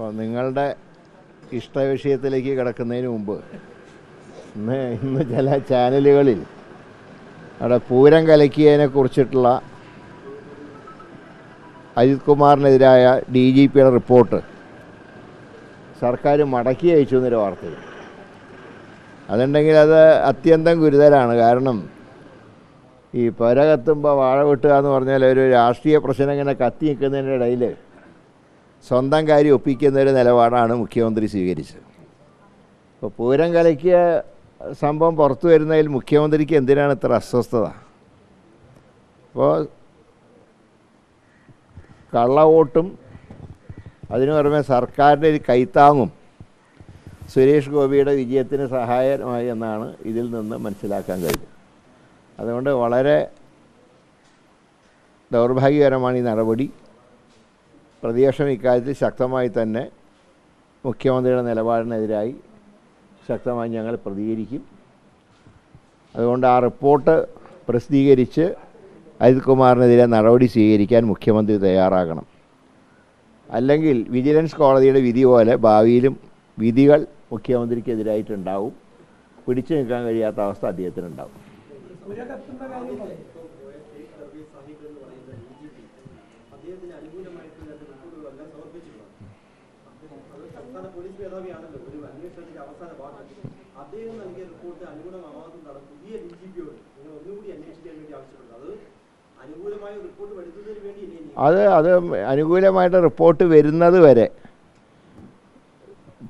അപ്പോൾ നിങ്ങളുടെ ഇഷ്ടവിഷയത്തിലേക്ക് കിടക്കുന്നതിന് മുമ്പ് ഇന്ന് ഇന്ന് ചില ചാനലുകളിൽ അവിടെ പൂരം കലക്കിയതിനെ കുറിച്ചിട്ടുള്ള അജിത് കുമാറിനെതിരായ ഡി ജി പിയുടെ റിപ്പോർട്ട് സർക്കാർ മടക്കി അയച്ചു എന്നൊരു വാർത്തയിൽ അതുണ്ടെങ്കിൽ അത് അത്യന്തം ഗുരുതരമാണ്. കാരണം ഈ പുര കത്തുമ്പോൾ വാഴ വെട്ടുക എന്ന് പറഞ്ഞാൽ ഒരു രാഷ്ട്രീയ പ്രശ്നം ഇങ്ങനെ കത്തി നിൽക്കുന്നതിന്റെ ഇടയിൽ സ്വന്തം കാര്യം ഒപ്പിക്കുന്ന ഒരു നിലപാടാണ് മുഖ്യമന്ത്രി സ്വീകരിച്ചത്. ഇപ്പോൾ പൂരം കലക്കിയ സംഭവം പുറത്തു വരുന്നതിൽ മുഖ്യമന്ത്രിക്ക് എന്തിനാണ് ഇത്ര അസ്വസ്ഥത? അപ്പോൾ കള്ളവോട്ടും അതിനു പുറമെ സർക്കാരിന്റെ ഒരു കൈത്താങ്ങും സുരേഷ് ഗോപിയുടെ വിജയത്തിന് സഹായമായി എന്നാണ് ഇതിൽ നിന്ന് മനസ്സിലാക്കാൻ കഴിയും അതുകൊണ്ട് വളരെ ദൗർഭാഗ്യകരമാണ് ഈ നടപടി. പ്രതിപക്ഷം ഇക്കാര്യത്തിൽ ശക്തമായി തന്നെ മുഖ്യമന്ത്രിയുടെ നിലപാടിനെതിരായി ശക്തമായി ഞങ്ങൾ പ്രതികരിക്കും. അതുകൊണ്ട് ആ റിപ്പോർട്ട് പ്രസിദ്ധീകരിച്ച് അജിത് കുമാറിനെതിരെ നടപടി സ്വീകരിക്കാൻ മുഖ്യമന്ത്രി തയ്യാറാകണം. അല്ലെങ്കിൽ വിജിലൻസ് കോടതിയുടെ വിധി പോലെ ഭാവിയിലും വിധികൾ മുഖ്യമന്ത്രിക്കെതിരായിട്ടുണ്ടാവും. പിടിച്ചു നിൽക്കാൻ കഴിയാത്ത അവസ്ഥ അദ്ദേഹത്തിനുണ്ടാവും. അദ്ദേഹത്തിന് രണ്ട് റിപ്പോർട്ടുകളെല്ലാം സമർപ്പിച്ചിട്ടുണ്ട് അത് സംസ്ഥാന പോലീസ് മേധാവിയാണല്ലോ. ഒരു അന്വേഷണത്തിന്റെ അവസാന ഭാഗം. അദ്ദേഹം നൽകിയ റിപ്പോർട്ട് അനുകൂലമാവാതെന്നാണ് പുതിയ ഡി ജി പിയോട് നിങ്ങൾ ഒന്നുകൂടി അന്വേഷിക്കാൻ വേണ്ടി ആവശ്യപ്പെട്ടത് അത് അനുകൂലമായ റിപ്പോർട്ട് വരുത്തുന്നതിന് വേണ്ടി അത് അത് അനുകൂലമായിട്ട് റിപ്പോർട്ട് വരുന്നത് വരെ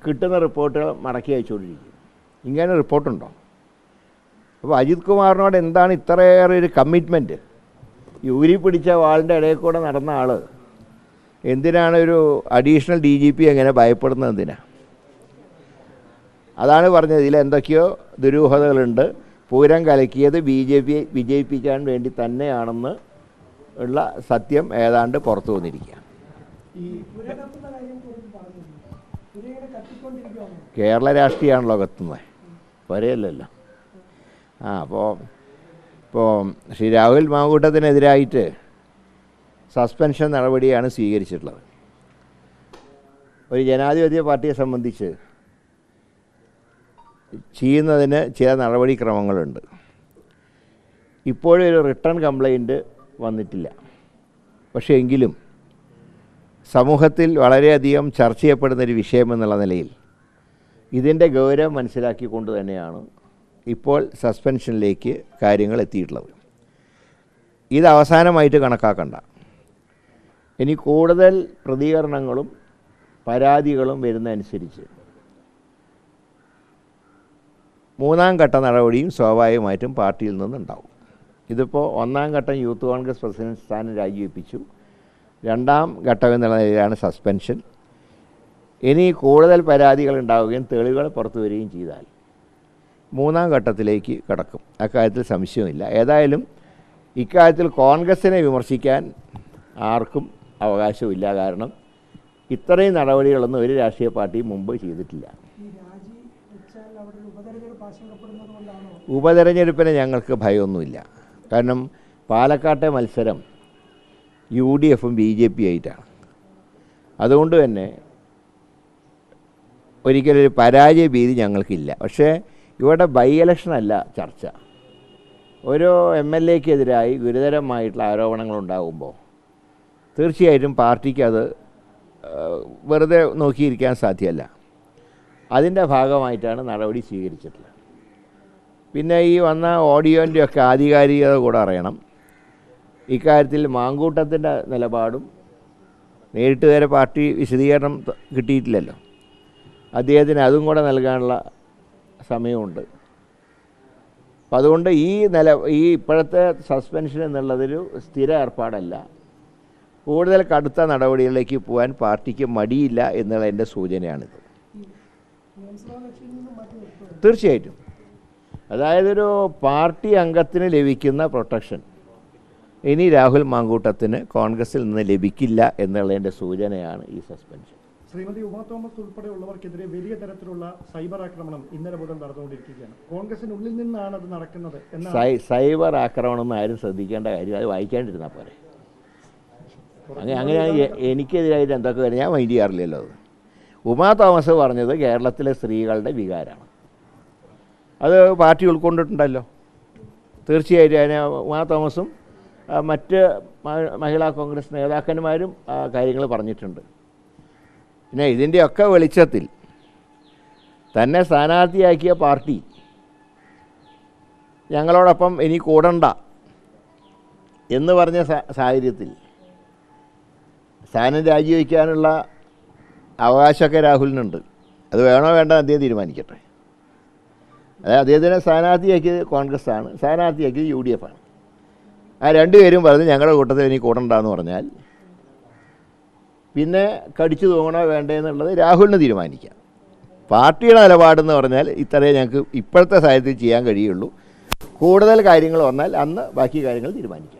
കിട്ടുന്ന റിപ്പോർട്ടുകൾ മടക്കി അയച്ചുകൊണ്ടിരിക്കും. ഇങ്ങനെ റിപ്പോർട്ടുണ്ടോ? അപ്പോൾ അജിത് കുമാറിനോട് എന്താണ് ഇത്രയേറെ ഒരു കമ്മിറ്റ്മെന്റ് ഈ ഊരി പിടിച്ച വാളിന്റെ ഇടയിൽ കൂടെ നടന്ന ആൾ എന്തിനാണ് ഒരു അഡീഷണൽ ഡി ജി പി എങ്ങനെ ഭയപ്പെടുന്നത് എന്തിനാ? അതാണ് പറഞ്ഞത്. ഇതിൽ എന്തൊക്കെയോ ദുരൂഹതകളുണ്ട്. പൂരം കലക്കിയത് ബി ജെ പി വിജയിപ്പിക്കാൻ വേണ്ടി തന്നെയാണെന്ന് ഉള്ള സത്യം ഏതാണ്ട് പുറത്തു വന്നിരിക്കുക. കേരള രാഷ്ട്രീയമാണല്ലോ കത്തുന്നത്. വരെയല്ലല്ലോ ആ അപ്പോൾ ഇപ്പോൾ ശ്രീ രാഹുൽ മാങ്കൂട്ടത്തിനെതിരായിട്ട് സസ്പെൻഷൻ നടപടിയാണ് സ്വീകരിച്ചിട്ടുള്ളത്. ഒരു ജനാധിപത്യ പാർട്ടിയെ സംബന്ധിച്ച് ചെയ്യുന്നതിന് ചില നടപടിക്രമങ്ങളുണ്ട്. ഇപ്പോഴും ഒരു റിട്ടേൺ കംപ്ലൈന്റ് വന്നിട്ടില്ല. പക്ഷേ എങ്കിലും സമൂഹത്തിൽ വളരെയധികം ചർച്ച ചെയ്യപ്പെടുന്ന ഒരു വിഷയമെന്നുള്ള നിലയിൽ ഇതിന്റെ ഗൗരവം മനസ്സിലാക്കിക്കൊണ്ട് തന്നെയാണ് ഇപ്പോൾ സസ്പെൻഷനിലേക്ക് കാര്യങ്ങൾ എത്തിയിട്ടുള്ളത്. ഇത് അവസാനമായിട്ട് കണക്കാക്കണ്ട. ഇനി കൂടുതൽ പ്രതികരണങ്ങളും പരാതികളും വരുന്നതനുസരിച്ച്. മൂന്നാം ഘട്ട നടപടിയും സ്വാഭാവികമായിട്ടും പാർട്ടിയിൽ നിന്നുണ്ടാവും. ഇതിപ്പോൾ ഒന്നാം ഘട്ടം യൂത്ത് കോൺഗ്രസ് പ്രസിഡന്റ് സ്ഥാനം രാജിവെപ്പിച്ചു. രണ്ടാം ഘട്ടം എന്നുള്ള നിലയിലാണ് സസ്പെൻഷൻ. ഇനി കൂടുതൽ പരാതികൾ ഉണ്ടാവുകയും തെളിവുകൾ പുറത്തു വരികയും ചെയ്താൽ മൂന്നാം ഘട്ടത്തിലേക്ക് കടക്കും. അക്കാര്യത്തിൽ സംശയമില്ല ഏതായാലും ഇക്കാര്യത്തിൽ കോൺഗ്രസിനെ വിമർശിക്കാൻ ആർക്കും അവകാശമില്ല. കാരണം ഇത്രയും നടപടികളൊന്നും ഒരു രാഷ്ട്രീയ പാർട്ടിയും മുമ്പ് ചെയ്തിട്ടില്ല. ഉപതെരഞ്ഞെടുപ്പിന് ഞങ്ങൾക്ക് ഭയമൊന്നുമില്ല. കാരണം പാലക്കാട്ടെ മത്സരം യു ഡി എഫും ബി ജെ പി ആയിട്ടാണ്. അതുകൊണ്ട് തന്നെ ഒരിക്കലൊരു ഒരു പരാജയ ഭീതി ഞങ്ങൾക്കില്ല. പക്ഷേ ഇവിടെ ബൈ ഇലക്ഷനല്ല ചർച്ച. ഓരോ എം എൽ എക്കെതിരായി ഗുരുതരമായിട്ടുള്ള ആരോപണങ്ങൾ ഉണ്ടാകുമ്പോൾ തീർച്ചയായിട്ടും പാർട്ടിക്ക് അത് വെറുതെ നോക്കിയിരിക്കാൻ സാധ്യമല്ല. അതിന്റെ ഭാഗമായിട്ടാണ് നടപടി സ്വീകരിച്ചിട്ടുള്ളത്. പിന്നെ ഈ വന്ന ഓഡിയോന്റെ ഒക്കെ ആധികാരികത കൂടെ അറിയണം. ഇക്കാര്യത്തിൽ മാങ്കൂട്ടത്തിന്റെ നിലപാടും നേരിട്ട് വരെ പാർട്ടി വിശദീകരണം കിട്ടിയിട്ടില്ലല്ലോ. അദ്ദേഹത്തിന് അതും കൂടെ നൽകാനുള്ള സമയമുണ്ട്. അപ്പം അതുകൊണ്ട് ഈ നില ഈ ഇപ്പോഴത്തെ സസ്പെൻഷൻ എന്നുള്ളതൊരു സ്ഥിര ഏർപ്പാടല്ല. കൂടുതൽ കടുത്ത നടപടികളിലേക്ക് പോകാൻ പാർട്ടിക്ക് മടിയില്ല എന്നുള്ള എന്റെ സൂചനയാണിത്. തീർച്ചയായിട്ടും. അതായത് ഒരു പാർട്ടി അംഗത്തിന് ലഭിക്കുന്ന പ്രൊട്ടക്ഷൻ. ഇനി രാഹുൽ മാങ്കൂട്ടത്തിന് കോൺഗ്രസിൽ നിന്ന് ലഭിക്കില്ല എന്നുള്ളതിന്റെ സൂചനയാണ് ഈ സസ്പെൻഷൻ. ശ്രീമതി ഉമാ തോമസ് ഉൾപ്പെടെയുള്ളവർക്കെതിരെ വലിയ തരത്തിലുള്ള സൈബർ ആക്രമണം ഇന്നലെ മുതൽ നടന്നുകൊണ്ടിരിക്കുകയാണ്. കോൺഗ്രസിനുള്ളിൽ നിന്നാണ് അത് നടക്കുന്നത് സൈബർ ആക്രമണം ഒന്നും ആരും ശ്രദ്ധിക്കേണ്ട കാര്യം അത് വായിക്കാണ്ടിരുന്നാൽ പോരെ. അങ്ങനെ അങ്ങനെയാണ് എനിക്കെതിരായിട്ട് എന്തൊക്കെ വരും ഞാൻ മൈൻഡ് ചെയ്യാറില്ലല്ലോ അത്. ഉമാ തോമസ് പറഞ്ഞത് കേരളത്തിലെ സ്ത്രീകളുടെ വികാരമാണ്. അത് പാർട്ടി ഉൾക്കൊണ്ടിട്ടുണ്ടല്ലോ. തീർച്ചയായിട്ടും അതിനെ ഉമാ തോമസും മറ്റ് മഹിളാ കോൺഗ്രസ് നേതാക്കന്മാരും കാര്യങ്ങൾ പറഞ്ഞിട്ടുണ്ട്. പിന്നെ ഇതിന്റെയൊക്കെ വെളിച്ചത്തിൽ തന്നെ സ്ഥാനാർത്ഥിയാക്കിയ പാർട്ടി ഞങ്ങളോടൊപ്പം ഇനി കൂടണ്ട എന്ന് പറഞ്ഞ സാഹചര്യത്തിൽ സ്ഥാനം രാജിവെക്കാനുള്ള അവകാശമൊക്കെ രാഹുലിനുണ്ട്. അത് വേണോ വേണ്ട അദ്ദേഹം തീരുമാനിക്കട്ടെ. അതായത് അദ്ദേഹത്തിനെ സ്ഥാനാർത്ഥിയാക്കിയത് കോൺഗ്രസ് ആണ് സ്ഥാനാർത്ഥിയാക്കിയത് യു ഡി എഫ് ആണ് ആ രണ്ടുപേരും പറഞ്ഞ് ഞങ്ങളുടെ കൂട്ടത്തിൽ ഇനി കൂടണ്ടെന്ന് പറഞ്ഞാൽ പിന്നെ കടിച്ചു തൂങ്ങണോ വേണ്ടെന്നുള്ളത് രാഹുലിന് തീരുമാനിക്കാം. പാർട്ടിയുടെ നിലപാടെന്ന് പറഞ്ഞാൽ ഇത്രയേ ഞങ്ങൾക്ക് ഇപ്പോഴത്തെ സാഹചര്യത്തിൽ ചെയ്യാൻ കഴിയുള്ളൂ. കൂടുതൽ കാര്യങ്ങൾ വന്നാൽ അന്ന് ബാക്കി കാര്യങ്ങൾ തീരുമാനിക്കാം.